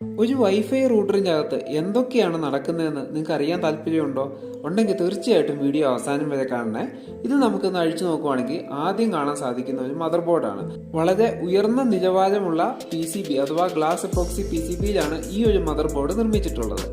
ഒരു വൈഫൈ റൂട്ടറിന്റെ അകത്ത് എന്തൊക്കെയാണ് നടക്കുന്നതെന്ന് നിങ്ങൾക്ക് അറിയാൻ താല്പര്യമുണ്ടോ? ഉണ്ടെങ്കിൽ തീർച്ചയായിട്ടും വീഡിയോ അവസാനം വരെ കാണണേ. ഇത് നമുക്കൊന്ന് അഴിച്ചു നോക്കുവാണെങ്കിൽ ആദ്യം കാണാൻ സാധിക്കുന്ന ഒരു മദർ ബോർഡാണ് വളരെ ഉയർന്ന നിലവാരമുള്ള പി സി ബി അഥവാ ഗ്ലാസ് എപ്പോക്സി പി സി ബിയിലാണ് ഈ ഒരു മദർ ബോർഡ് നിർമ്മിച്ചിട്ടുള്ളത്.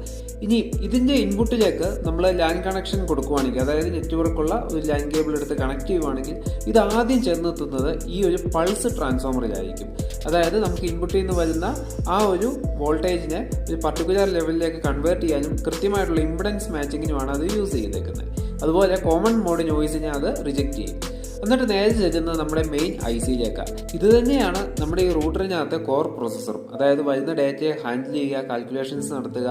ഇനി ഇതിന്റെ ഇൻപുട്ടിലേക്ക് നമ്മൾ ലാൻ കണക്ഷൻ കൊടുക്കുവാണെങ്കിൽ അതായത് നെറ്റ്വർക്കുള്ള ഒരു ലാൻ കേബിൾ എടുത്ത് കണക്ട് ചെയ്യുവാണെങ്കിൽ ഇത് ആദ്യം ചെന്നെത്തുന്നത് ഈ ഒരു പൾസ് ട്രാൻസ്ഫോമറിലായിരിക്കും അതായത് നമുക്ക് ഇൻപുട്ടിൽ നിന്ന് വരുന്ന ആ ഒരു വോൾട്ടേജിനെ ഒരു പർട്ടിക്കുലർ ലെവലിലേക്ക് കൺവേർട്ട് ചെയ്യാനും കൃത്യമായിട്ടുള്ള ഇമ്പിഡൻസ് മാച്ചിങ്ങിനുമാണ് അത് യൂസ് ചെയ്തേക്കുന്നത്. അതുപോലെ കോമൺ മോഡ് നോയിസിനെ അത് റിജക്റ്റ് ചെയ്യും. എന്നിട്ട് നേരെ ചെല്ലുന്നത് നമ്മുടെ മെയിൻ ഐ സിയിലേക്കാണ് ഇത് തന്നെയാണ് നമ്മുടെ ഈ റൂട്ടറിനകത്തെ കോർ പ്രോസസ്സറും അതായത് വരുന്ന ഡേറ്റയെ ഹാൻഡിൽ ചെയ്യുക കാൽക്കുലേഷൻസ് നടത്തുക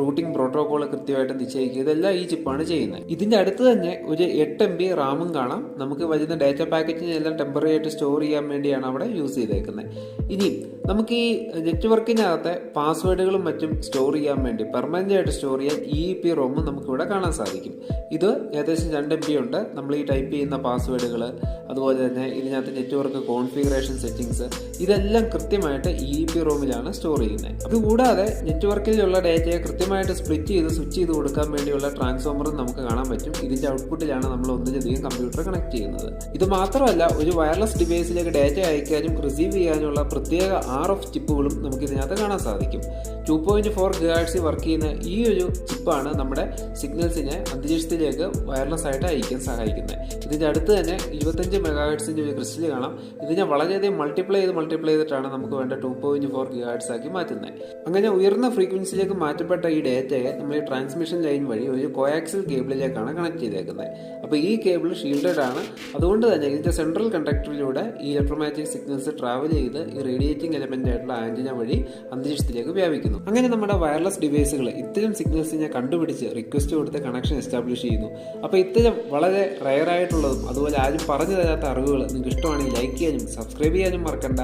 റൂട്ടിംഗ് പ്രോട്ടോകോൾ കൃത്യമായിട്ട് നിശ്ചയിക്കുക ഇതെല്ലാം ഈ ചിപ്പാണ് ചെയ്യുന്നത്. ഇതിന്റെ അടുത്ത് തന്നെ ഒരു എട്ട് എം ബി റാമും കാണാം. നമുക്ക് വരുന്ന ഡേറ്റ പാക്കറ്റിനെ എല്ലാം ടെമ്പററി ആയിട്ട് സ്റ്റോർ ചെയ്യാൻ വേണ്ടിയാണ് അവിടെ യൂസ് ചെയ്തേക്കുന്നത്. ഇനി നമുക്ക് ഈ നെറ്റ്വർക്കിനകത്തെ പാസ്വേഡുകളും മറ്റും സ്റ്റോർ ചെയ്യാൻ വേണ്ടി പെർമനന്റ് ആയിട്ട് സ്റ്റോർ ചെയ്യാൻ ഇ പി റോമും നമുക്കിവിടെ കാണാൻ സാധിക്കും. ഇത് ഏകദേശം രണ്ട് എം ബി ഉണ്ട്. നമ്മൾ ഈ ടൈപ്പ് ചെയ്യുന്ന പാസ്വേഡുകൾ അതുപോലെ തന്നെ ഇതിനകത്ത് നെറ്റ്വർക്ക് കോൺഫിഗറേഷൻ സെറ്റിങ്സ് ഇതെല്ലാം കൃത്യമായിട്ട് ഇ പി റൂമിലാണ് സ്റ്റോർ ചെയ്യുന്നത്. അതുകൂടാതെ നെറ്റ്വർക്കിലുള്ള ഡേറ്റയെ കൃത്യമായിട്ട് സ്പ്ലിറ്റ് ചെയ്ത് സ്വിച്ച് ചെയ്ത് കൊടുക്കാൻ വേണ്ടിയുള്ള ട്രാൻസ്ഫോമറും നമുക്ക് കാണാൻ പറ്റും. ഇതിന്റെ ഔട്ട്പുട്ടിലാണ് നമ്മൾ ഒന്നിലധികം കമ്പ്യൂട്ടർ കണക്ട് ചെയ്യുന്നത്. ഇത് മാത്രമല്ല ഒരു വയർലെസ് ഡിവൈസിലേക്ക് ഡേറ്റ അയക്കാനും റിസീവ് ചെയ്യാനുമുള്ള പ്രത്യേക ആർ എഫ് ചിപ്പുകളും നമുക്ക് ഇതിനകത്ത് കാണാൻ സാധിക്കും. ടു പോയിന്റ് ഫോർ ഗാഡ്സി വർക്ക് ചെയ്യുന്ന ഈ ഒരു ചിപ്പാണ് നമ്മുടെ സിഗ്നൽസിനെ അന്തരീക്ഷത്തിലേക്ക് വയർലെസ് ആയിട്ട് അയക്കാൻ സഹായിക്കുന്നത്. ഇതിന്റെ അടുത്ത് തന്നെ ഇരുപത്തഞ്ച് മെഗാഹെഡ്സിന്റെ ഒരു ക്രിസ്റ്റൽ കാണാം ഇതിനെ വളരെയധികം മൾട്ടിപ്ലൈ ചെയ്ത് മൾട്ടിപ്ലൈ ചെയ്തിട്ടാണ് നമുക്ക് വേണ്ട ടു പോയിന്റ് ഫോർ ഗിഗാഹെഡ്സ് ആക്കി മാറ്റുന്നത്. അങ്ങനെ ഉയർന്ന ഫ്രീക്വൻസിയിലേക്ക് മാറ്റപ്പെട്ട ഈ ഡേറ്റയെ നമ്മൾ ഈ ട്രാൻസ്മിഷൻ ലൈൻ വഴി ഒരു കോയാക്സിൽ കേബിളിലേക്കാണ് കണക്ട് ചെയ്തേക്കുന്നത്. അപ്പോൾ ഈ കേബിൾ ഷീൽഡഡ് ആണ്. അതുകൊണ്ട് തന്നെ ഇതിന്റെ സെൻട്രൽ കണ്ടക്ടറിലൂടെ ഈ ഇലക്ട്രോമാഗ്നറ്റിക് സിഗ്നൽസ് ട്രാവൽ ചെയ്ത് ഈ റേഡിയേറ്റിംഗ് എലമെന്റ് ആയിട്ടുള്ള ആന്റിന വഴി അന്തരീക്ഷത്തിലേക്ക് വ്യാപിക്കുന്നു. അങ്ങനെ നമ്മുടെ വയർലെസ് ഡിവൈസുകൾ ഇത്തരം സിഗ്നൽസിനെ കണ്ടുപിടിച്ച് റിക്വസ്റ്റ് കൊടുത്ത് കണക്ഷൻ എസ്റ്റാബ്ലിഷ് ചെയ്യുന്നു. അപ്പോൾ ഇത്തരം വളരെ റയർ ആയിട്ടുള്ളതും അതുപോലെ ആരും പറഞ്ഞു തരാത്ത അറിവുകൾ നിങ്ങൾക്ക് ഇഷ്ടമാണെങ്കിൽ ലൈക്ക് ചെയ്യാനും സബ്സ്ക്രൈബ് ചെയ്യാനും മറക്കണ്ട.